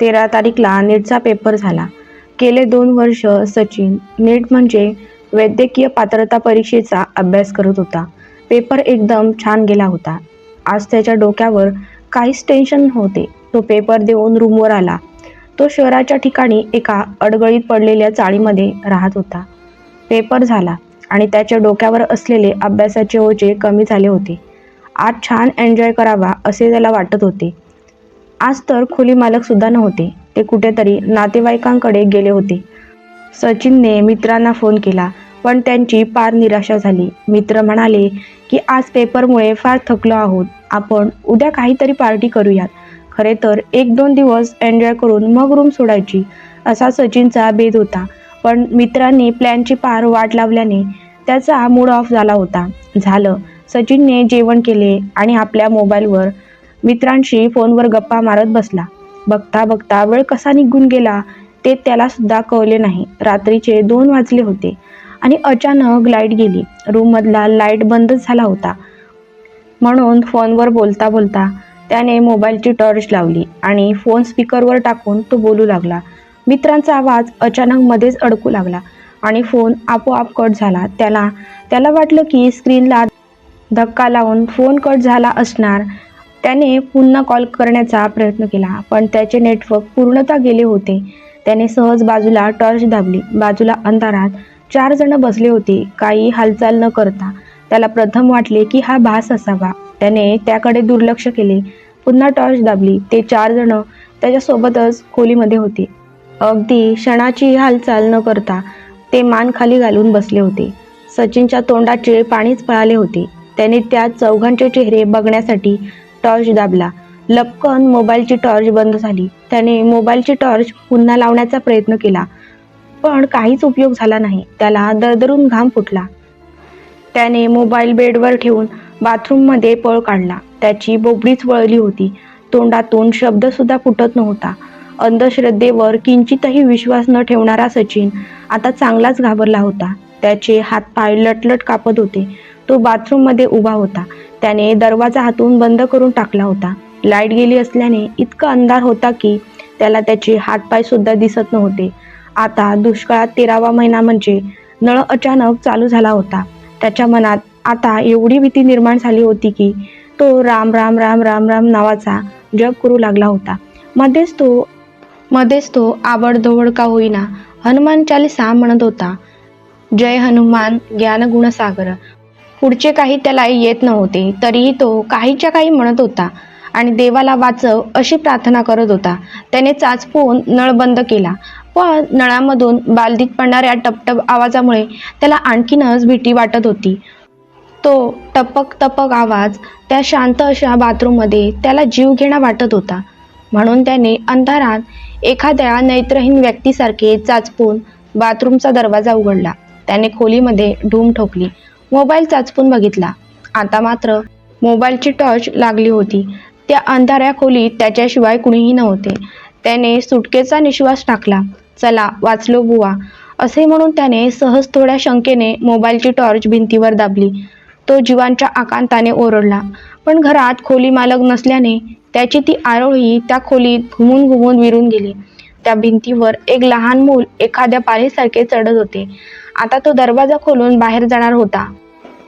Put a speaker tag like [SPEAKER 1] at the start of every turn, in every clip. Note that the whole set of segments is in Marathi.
[SPEAKER 1] तेरा तारीखला नीटचा पेपर झाला. गेले दोन वर्ष सचिन नीट म्हणजे वैद्यकीय पात्रता परीक्षेचा अभ्यास करत होता. पेपर एकदम छान गेला होता. आज त्याच्या डोक्यावर काहीच टेन्शन नव्हते. तो पेपर देऊन रूमवर आला. तो शहराच्या ठिकाणी एका अडगळीत पडलेल्या चाळीमध्ये राहत होता. पेपर झाला आणि त्याच्या डोक्यावर असलेले अभ्यासाचे ओझे कमी झाले होते. आज छान एन्जॉय करावा असे त्याला वाटत होते. आज तर खोली मालक सुद्धा नव्हते. ते कुठेतरी नातेवाईकांकडे गेले होते. सचिनने मित्रांना फोन केला पण त्यांची पार निराशा झाली. मित्र म्हणाले की आज पेपरमुळे फार थकलो आहोत. आपण उद्या काहीतरी पार्टी करूयात. खरे तर एक दोन दिवस एन्जॉय करून मग रूम सोडायची असा सचिनचा बेद होता. पण मित्रांनी प्लॅनची पार वाट लावल्याने त्याचा मूड ऑफ झाला होता. झालं. सचिनने जेवण केले आणि आपल्या मोबाईलवर मित्रांशी फोनवर गप्पा मारत बसला. बघता बघता वेळ कसा निघून गेला ते त्याला सुद्धा कळले नाही. रात्रीचे दोन वाजले होते आणि अचानक लाइट गेली. रूममधला लाइट बंदच झाला होता. म्हणून फोनवर बोलता बोलता त्याने मोबाईलची टॉर्च लावली आणि फोन स्पीकरवर टाकून तो बोलू लागला. मित्रांचा आवाज अचानक मध्येच अडकू लागला आणि फोन आपोआप कट झाला. त्याला त्याला वाटलं की स्क्रीनला धक्का लावून फोन कट झाला असणार. त्याने पुन्हा कॉल करण्याचा प्रयत्न केला पण त्याचे नेटवर्क पूर्णतः गेले होते. त्याने सहज बाजूला टॉर्च दाबली. बाजूला अंधारात चार जण बसले होते. काही हालचाल न करता त्याला प्रथम वाटले की हा भास असावा. त्याने त्याकडे दुर्लक्ष केले. पुन्हा टॉर्च दाबली. ते चार जण त्याच्यासोबतच खोलीमध्ये होते. अगदी क्षणाची हालचाल न करता ते मान खाली घालून बसले होते. सचिनच्या तोंडाचे पाणीच पळाले होते. त्याने त्या चौघांचे चेहरे बघण्यासाठी टॉर्च दाबला. लपकन मोबाईलची टॉर्च बंद झाली. त्याने मोबाईलची टॉर्च पुन्हा लावण्याचा प्रयत्न केला. पण काहीच उपयोग झाला नाही. त्याला दरदरून घाम फुटला. त्याने मोबाईल बेडवर ठेवून बाथरूममध्ये पळ काढला. त्याची बोबडीच वळली होती. तोंडातून शब्दसुद्धा फुटत नव्हता. अंधश्रद्धेवर किंचितही विश्वास न ठेवणारा सचिन आता चांगलाच घाबरला होता. त्याचे हातपाय लटलट कापत होते. तो बाथरूममध्ये उभा होता. त्याने दरवाजा हातून बंद करून टाकला होता. लाइट गेली असल्याने इतका अंधार होता की त्याला त्याचे हातपाय सुद्धा दिसत नव्हते. आता दुष्काळात तेरावा महिना म्हणजे नळ अचानक चालू झाला होता. त्याच्या मनात आता एवढी भीती निर्माण झाली होती की तो राम राम राम राम राम नावाचा जप करू लागला होता. मध्येच तो मध्येच तो आवडधवड का होईना हनुमान चालिसा म्हणत होता. जय हनुमान ज्ञान गुणसागर पुढचे काही त्याला येत नव्हते. तरीही तो काहीच्या काही म्हणत होता आणि देवाला वाचव अशी प्रार्थना करत होता. त्याने चाचपून नळ बंद केला. पण नळामधून बालदीत पडणाऱ्या टपटप आवाजामुळे त्याला आणखीनच भीती वाटत होती. तो टपक टपक आवाज त्या शांत अशा बाथरूममध्ये त्याला जीवघेणा वाटत होता. म्हणून त्याने अंधारात एखाद्या नेत्रहीन व्यक्तीसारखे चाचपून बाथरूमचा दरवाजा उघडला. त्याने खोलीमध्ये ढूम ठोकली. मोबाईल चाचपून बघितला. आता मात्र मोबाईलची टॉर्च लागली होती. त्या अंधाऱ्या खोलीत त्याच्याशिवाय कुणीही नव्हते. त्याने सुटकेचा निश्वास टाकला. चला वाचलो बुवा. असे म्हणून त्याने सहज थोड्या शंकेने मोबाईलची टॉर्च भिंतीवर दाबली. तो जीवांच्या आकांताने ओरडला. पण घरात खोली मालक नसल्याने त्याची ती आरोळी त्या खोलीत घुमून घुमून विरून गेली. त्या भिंतीवर एक लहान मूल एखाद्या पाळीसारखे चढत होते. आता तो दरवाजा खोलून बाहेर जाणार होता.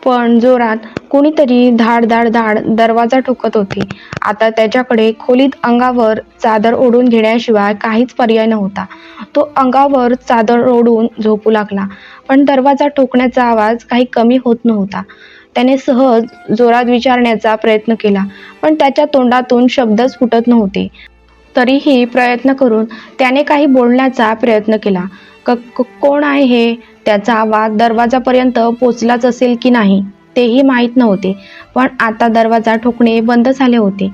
[SPEAKER 1] पण जोरात कुणीतरी धाड धाड धाड दरवाजा ठोकत होते. आता त्याच्याकडे खोलीत अंगावर चादर ओढून घेण्याशिवाय काहीच पर्याय नव्हता. तो अंगावर चादर ओढून झोपू लागला. पण दरवाजा ठोकण्याचा आवाज काही कमी होत नव्हता. त्याने सहज जोरात विचारण्याचा प्रयत्न केला पण त्याच्या तोंडातून शब्दच फुटत नव्हते. तरीही प्रयत्न करून त्याने काही बोलण्याचा प्रयत्न केला. कोण आहे हे? त्याचा आवाज दरवाजापर्यंत पोचलाच असेल की नाही तेही माहीत नव्हते. पण आता दरवाजा ठोकणे बंद झाले होते.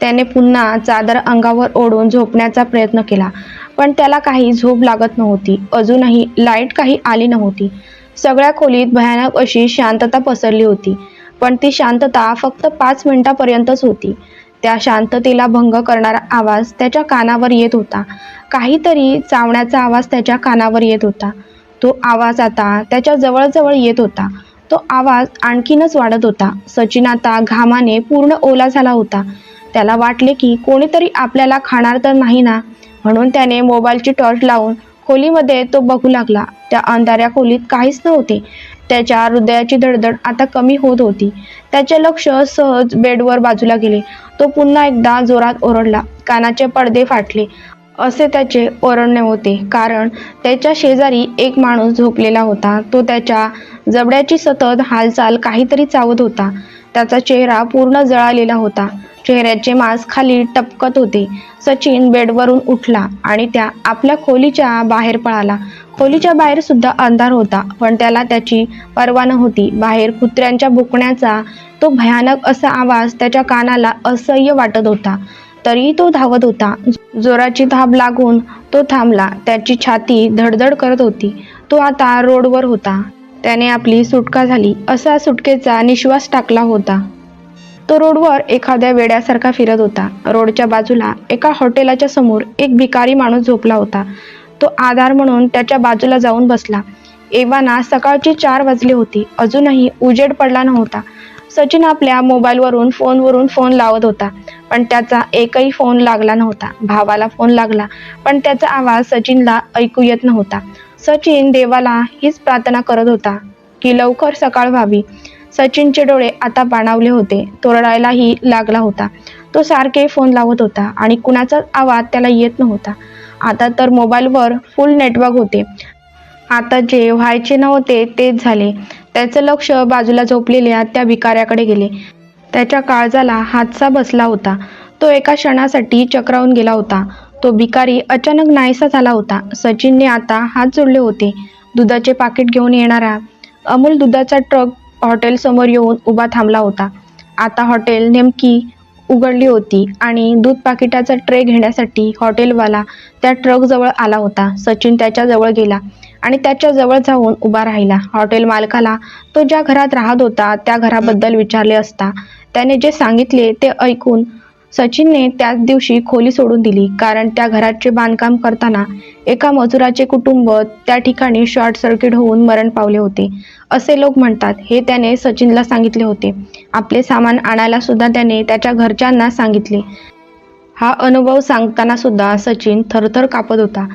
[SPEAKER 1] त्याने पुन्हा चादर अंगावर ओढून झोपण्याचा प्रयत्न केला. पण त्याला काही झोप लागत नव्हती. अजूनही लाइट काही आली नव्हती. सगळ्या खोलीत भयानक अशी शांतता पसरली होती. पण ती शांतता फक्त पाच मिनिटापर्यंतच होती. त्या शांततेला भंग करणारा आवाज त्याच्या कानावर येत होता. काहीतरी चावण्याचा आवाज त्याच्या कानावर येत होता. तो आवाज आता त्याच्या जवळजवळ येत होता. तो आवाज आणखीनच वाढत होता. सचिन आता घामाने पूर्ण ओला झाला होता. त्याला वाटले की कोणीतरी आपल्याला खाणार तर नाही ना? म्हणून त्याने मोबाईलची टॉर्च लावून खोलीमध्ये तो बघू लागला. त्या अंधाऱ्या खोलीत काहीच नव्हते. त्याच्या हृदयाची धडधड आता कमी होत होती. त्याचे लक्ष सहज बेडवर बाजूला गेले. तो पुन्हा एकदा जोरात ओरडला. कानाचे पडदे फाटले. असे त्याचे ओरडणे होते. कारण त्याच्या शेजारी एक माणूस झोपलेला होता. तो त्याच्या जबड्याची सतत हालचाल काहीतरी चावत होता. त्याचा चेहरा पूर्ण जळालेला होता. चेहऱ्याचे मांस खाली टपकत होते. सचिन बेडवरून उठला आणि त्या आपल्या खोलीच्या बाहेर पळाला. खोलीच्या बाहेर सुद्धा अंधार होता पण त्याला त्याची पर्वा नव्हती. बाहेर कुत्र्यांच्या भुकण्याचा तो भयानक असा आवाज त्याच्या कानाला असह्य वाटत होता. तरीही तो धावत होता. जोराची धाब लागून तो थांबला. त्याची छाती धडधड करत होती. तो आता रोडवर होता. त्याने आपली सुटका झाली. असा सुटकेचा निश्वास टाकला होता. तो रोडवर एखाद्या वेड्यासारखा फिरत होता. रोडच्या बाजूला एका हॉटेलाच्या समोर एक भिकारी माणूस झोपला होता. तो आधार म्हणून त्याच्या बाजूला जाऊन बसला. एव्हाना सकाळची चार वाजली होती. अजूनही उजेड पडला नव्हता. सचिन आपल्या मोबाईलवरून फोनवरून फोन लावत होता. पण त्याचा एकही फोन लागला नव्हता. भावाला फोन लागला. पण त्याचा आवाज सचिनला ऐकू येत नव्हता. सचिन देवाला हीच प्रार्थना करत होता की लवकर सकाळ व्हावी. सचिनचे डोळे आता पाणावले होते. तो रडायलाही लागला होता. तो सारखे फोन लावत होता आणि कुणाचाच आवाज त्याला येत नव्हता. आता तर मोबाईलवर फुल नेटवर्क होते. आता जे व्हायचे नव्हते तेच झाले. त्याचं लक्ष बाजूला झोपलेल्या त्या भिकाऱ्याकडे गेले. त्याच्या काळजाला हातसा बसला होता. तो एका क्षणासाठी चक्रावून गेला होता. तो भिकारी अचानक नाहीसा झाला होता. सचिनने आता हात जोडले होते. दुधाचे पाकिट घेऊन येणारा अमूल दुधाचा ट्रक हॉटेलसमोर येऊन उभा थांबला होता. आता हॉटेल नेमकी उघडली होती आणि दूध पाकिटाचा ट्रे घेण्यासाठी हॉटेलवाला त्या ट्रकजवळ आला होता. सचिन त्याच्याजवळ गेला आणि त्याच्याजवळ जाऊन उभा राहिला. हॉटेल मालकाला तो ज्या घरात राहत होता त्या घराबद्दल विचारले असता त्याने जे सांगितले ते ऐकून सचिनने त्याच दिवशी खोली सोडून दिली कारण त्या घराचे बांधकाम करताना एका मजुराचे कुटुंब त्या ठिकाणी शॉर्ट सर्किट होऊन मरण पावले होते. असे लोक म्हणतात हे त्याने सचिनला सांगितले होते. आपले सामान आणायला सुद्धा त्याने त्याच्या घरच्यांना सांगितले. हा अनुभव सांगताना सुद्धा सचिन थरथर कापत होता.